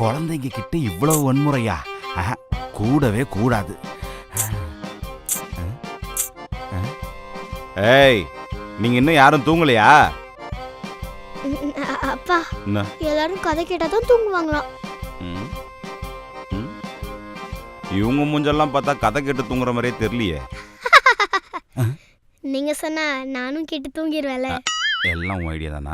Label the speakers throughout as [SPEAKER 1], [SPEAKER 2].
[SPEAKER 1] குழந்தைங்க கிட்ட இவ்வளவு வன்முறையா? ஆஹா, கூடவே கூடாது. ஏய் நீங்க இன்னும் யாரும் தூங்கலையா?
[SPEAKER 2] அப்பா? எல்லாரும் கதை கேட்டா தான் தூங்குவாங்களாம்.
[SPEAKER 1] இவங்க மூஞ்செல்லாம் பார்த்தா கதை கேட்டு தூங்குற மாதிரியே தெரியலையே.
[SPEAKER 2] நீங்க சொன்னா நானும் கேட்டு தூங்கிடுவேல
[SPEAKER 1] எல்லாம் உன் ஐடியா தானா?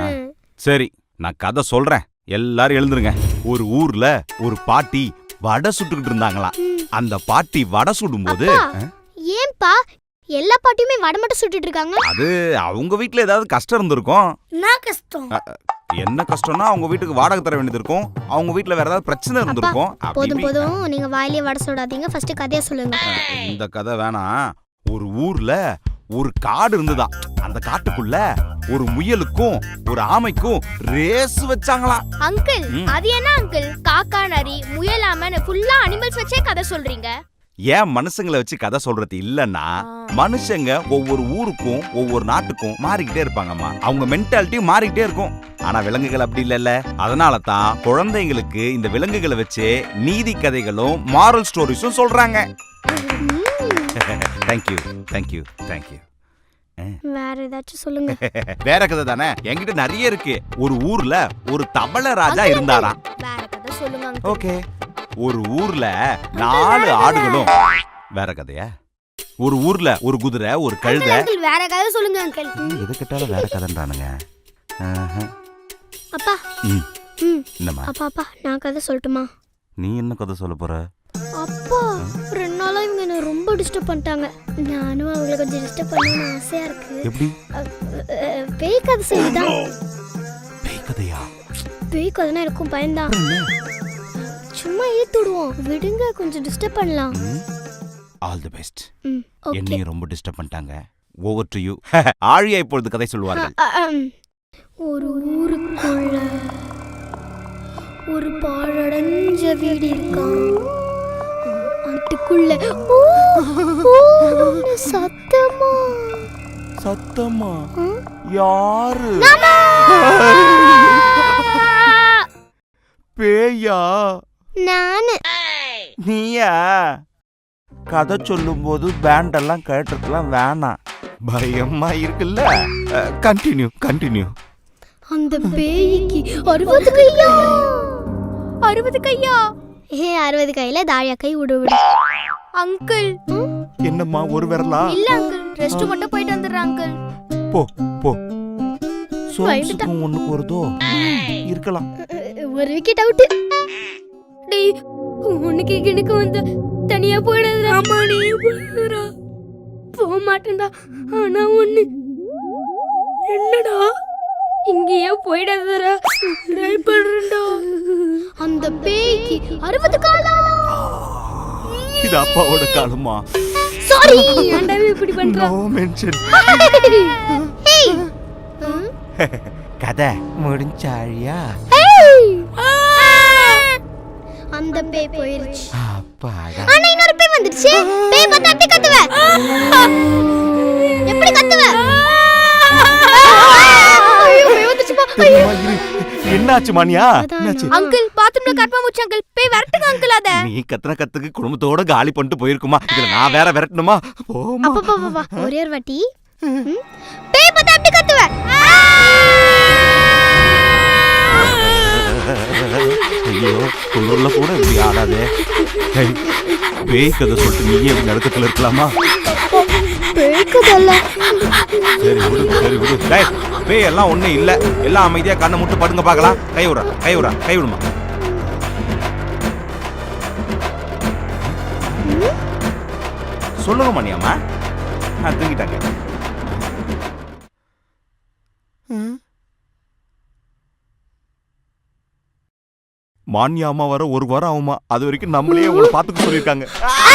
[SPEAKER 1] சரி நான் கதை சொல்றேன். எல்லாரும் எழுந்துருங்க. ஒரு ஊர்ல ஒரு பாட்டி வடை சுட்டுக்கிட்டு இருந்தாங்களாம் அந்த பாட்டி வடை சுடும்போது.
[SPEAKER 2] ஏன்பா? எல்லா பாட்டியுமே வடை மட்டும் சுட்டுட்டு இருக்காங்க?
[SPEAKER 1] அது அவங்க வீட்ல ஏதாவது கஷ்டம் இருந்திருக்கும்.
[SPEAKER 2] என்ன கஷ்டம்?
[SPEAKER 1] என்ன கஷ்டம்னா அவங்க வீட்டுக்கு வாடகை தர வேண்டியது இருக்கும். அவங்க வீட்ல வேற ஏதாவது பிரச்சனை இருந்திருக்கும்.
[SPEAKER 2] போதும். போதும். நீங்க வாயிலே வடை சுடாதீங்க. ஃபர்ஸ்ட் கதையா சொல்லுங்க.
[SPEAKER 1] இந்த கதை வேணாம். ஒரு ஊர்ல ஒரு காடு இருந்துதான் அந்த காட்டுக்குள்ள ஒரு முயலுக்கும் ஒரு ஆமைக்கும் ரேஸ் வச்சாங்களாம்
[SPEAKER 3] அங்கிள். அது என்ன அங்கிள்? காக்கா நரி முயலாமன்னு ஃபுல்லா அனிமல்ஸ் வச்சே கதை சொல்றீங்க.
[SPEAKER 1] ஏன் மனுஷங்களை வச்சு கதை சொல்றது இல்லன்னா மனுஷங்க ஒவ்வொரு ஊருக்கும் ஒவ்வொரு நாட்டுக்கும் மாறிக்கிட்டே இருப்பாங்கம்மா. அவங்க மென்டாலிட்டியும் மாறிக்கிட்டே இருக்கும். ஆனா விலங்குகள் அப்படி இல்லைல்ல. அதனால தான் குழந்தைங்களுக்கு இந்த விலங்குகளை வச்சு நீதி கதைகளும் மாரல் ஸ்டோரிஸும் சொல்றாங்க. தேங்க்யூ தேங்க்யூ தேங்க்யூ
[SPEAKER 2] வேற ஏதாச்சும் சொல்லுங்க.
[SPEAKER 1] வேற கதை தானே? என்கிட்ட நிறைய இருக்கு. ஒரு ஊர்ல ஒரு தபல ராஜா இருந்தாராம்.
[SPEAKER 3] வேற கதை சொல்லுங்க.
[SPEAKER 1] ஓகே. ஒரு ஊர்ல நாலு ஆடுகளும். வேற கதையா? ஒரு ஊர்ல ஒரு குதிரை ஒரு கழுதை.
[SPEAKER 3] வேற கதை சொல்லுங்க அங்கிள்
[SPEAKER 1] எது கேட்டாலும் வேற கதைன்றானுங்க.
[SPEAKER 2] அப்பா.
[SPEAKER 1] என்னம்மா?
[SPEAKER 2] அப்பா அப்பா நான் கதை சொல்லட்டுமா?
[SPEAKER 1] நீ என்ன கதை சொல்ல போற?
[SPEAKER 2] அப்பா டிஸ்டர்ப் பண்ணிட்டாங்க. நானும் அவங்கள கொஞ்சம் டிஸ்டர்ப் பண்ணணும்னு ஆசையா இருக்கு.
[SPEAKER 1] எப்படி?
[SPEAKER 2] பேய் கதை சொல்லிதான்.
[SPEAKER 1] பேய் கதையா?
[SPEAKER 2] பேய் கதைனா எனக்கும் பயந்தான் சும்மா ஏத்து விடுவோம். விடுங்க கொஞ்சம் டிஸ்டர்ப் பண்ணலாம்.
[SPEAKER 1] ஆல் தி பெஸ்ட் என்னையும் ரொம்ப டிஸ்டர்ப் பண்ணிட்டாங்க. ஓவர் டு யூ ஆழியா இப்பொழுது கதை சொல்வார்கள்
[SPEAKER 2] ஒரு ஊருக்குள்ள ஒரு பாழடைஞ்ச வீடு இருக்கான் அதுக்குள்ள சத்தமா?
[SPEAKER 1] சத்தமா? யாரு? பேயா?
[SPEAKER 2] நானு.
[SPEAKER 1] நீயா? கதை சொல்லும்போது பேண்ட் எல்லாம் கேட்டுருக்கலாம் வேணாம் பயமா இருக்குல்ல? கண்டினியூ கண்டினியூ
[SPEAKER 2] அந்த பேய்க்கு அறுபது கையா?
[SPEAKER 3] அறுபது கையா?
[SPEAKER 2] ஏ அறுபது கையில தாழியா கை விடு விடு.
[SPEAKER 3] அங்கிள்.
[SPEAKER 1] என்னம்மா ஒரு விரலா?
[SPEAKER 3] இல்ல அங்கிள். ரெஸ்ட் மட்டும் போயிட்டு வந்துடுறேன் அங்கிள்.
[SPEAKER 1] போ போ. சோம்ஸுக்கும் ஒண்ணுக்கு வருதோ? இருக்கலாம்.
[SPEAKER 2] ஒரு விக்கெட் அவுட் டேய் உனக்கு எனக்கு வந்து தனியா போயிடாதடா. அம்மா நீ போயிடுறா. போக மாட்டேன்டா. ஆனா ஒண்ணு. என்னடா? இங்கேயே போயிடாதடா. ட்ரை பண்றேன்டா அந்த பேய்க்கு அறுபது காலா?
[SPEAKER 1] இது அப்பாவோட காலமா?
[SPEAKER 2] சாரி ஏன்டா இப்படி பண்ற?
[SPEAKER 1] நோ மென்ஷன் கதை முடிஞ்சாழியா?
[SPEAKER 2] அந்த பேய் போயிருச்சு.
[SPEAKER 1] அப்பாடா.
[SPEAKER 2] ஆனா இன்னொரு பேய் வந்துருச்சு பேய் பார்த்தா எப்படி கத்துவ
[SPEAKER 1] என்னாச்சு என்னாச்சு?
[SPEAKER 3] அங்கிள் பாத்ரூம்ல கர்ப்பமுச்சு அங்கிள். போய் வரட்டுங்க அங்கிள் அத.
[SPEAKER 1] நீ கத்துன கத்துக்கு குடும்பத்தோட காலி பண்ணிட்டு போயிருக்குமா? இதுல நான் வேற விரட்டணுமா? போமா
[SPEAKER 2] அப்பா, அப்பா, அப்பா, ஒரே ஒரு வாட்டி? பேய் பார்த்தா எப்படி கத்துவ.
[SPEAKER 1] ஐயோ குளிர்ல கூட இப்படி ஆடாதே. பேய் கதை சொல்லிட்டு நீயே இப்படி நடுக்கத்துல இருக்கலாமா?
[SPEAKER 2] பேய் கதல்ல
[SPEAKER 1] சரி விடு சரி விடு. பேய் எல்லாம் ஒண்ணும் இல்ல. எல்லாம் அமைதியா கண்ணை முட்டு படுங்க பார்க்கலாம். கை விடுறா கை விடுறா கை விடுமா. சொல்லுங்க மணியம்மா. நான் தூங்கிட்டாங்க. மான்யா அம்மா வர ஒரு வாரம் ஆகுமா அது வரைக்கும் நம்மளே உங்களை பாத்துக்க சொல்லியிருக்காங்க.